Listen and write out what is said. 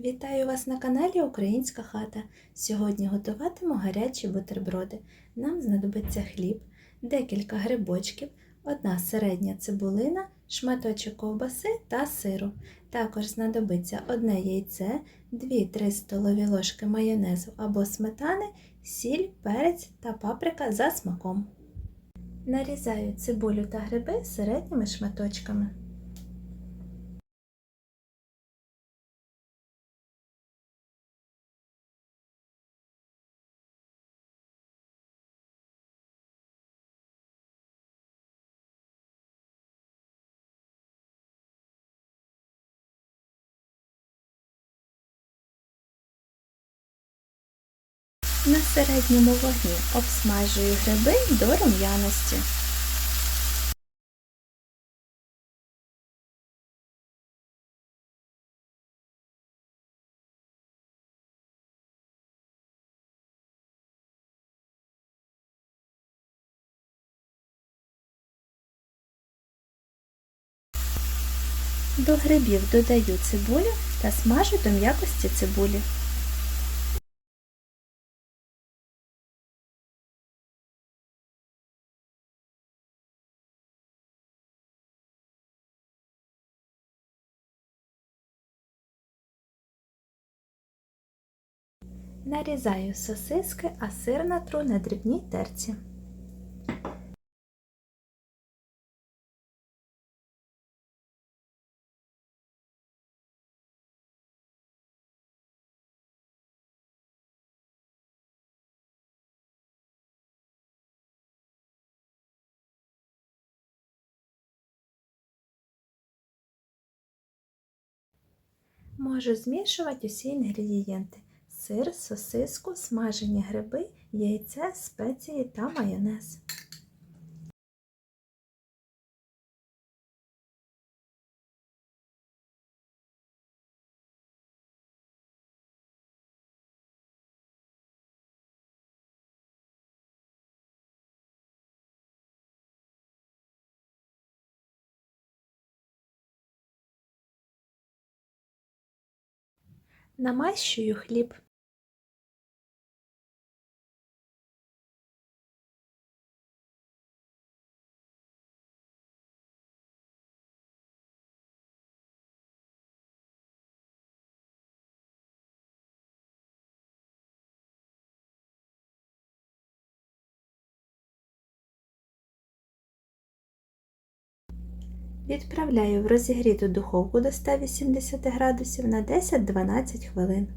Вітаю вас на каналі Українська хата. Сьогодні готуватиму гарячі бутерброди. Нам знадобиться хліб, декілька грибочків, одна середня цибулина, шматочок ковбаси та сиру. Також знадобиться одне яйце, 2-3 столові ложки майонезу або сметани, сіль, перець та паприка за смаком. Нарізаю цибулю та гриби середніми шматочками. На середньому вогні обсмажую гриби до рум'яності. До грибів додаю цибулю та смажу до м'якості цибулі. Нарізаю сосиски, а сир натру на дрібній терці. Можу змішувати усі інгредієнти сир, сосиску, смажені гриби, яйце, спеції та майонез. Намащую хліб. Відправляю в розігріту духовку до 180 градусів на 10-12 хвилин.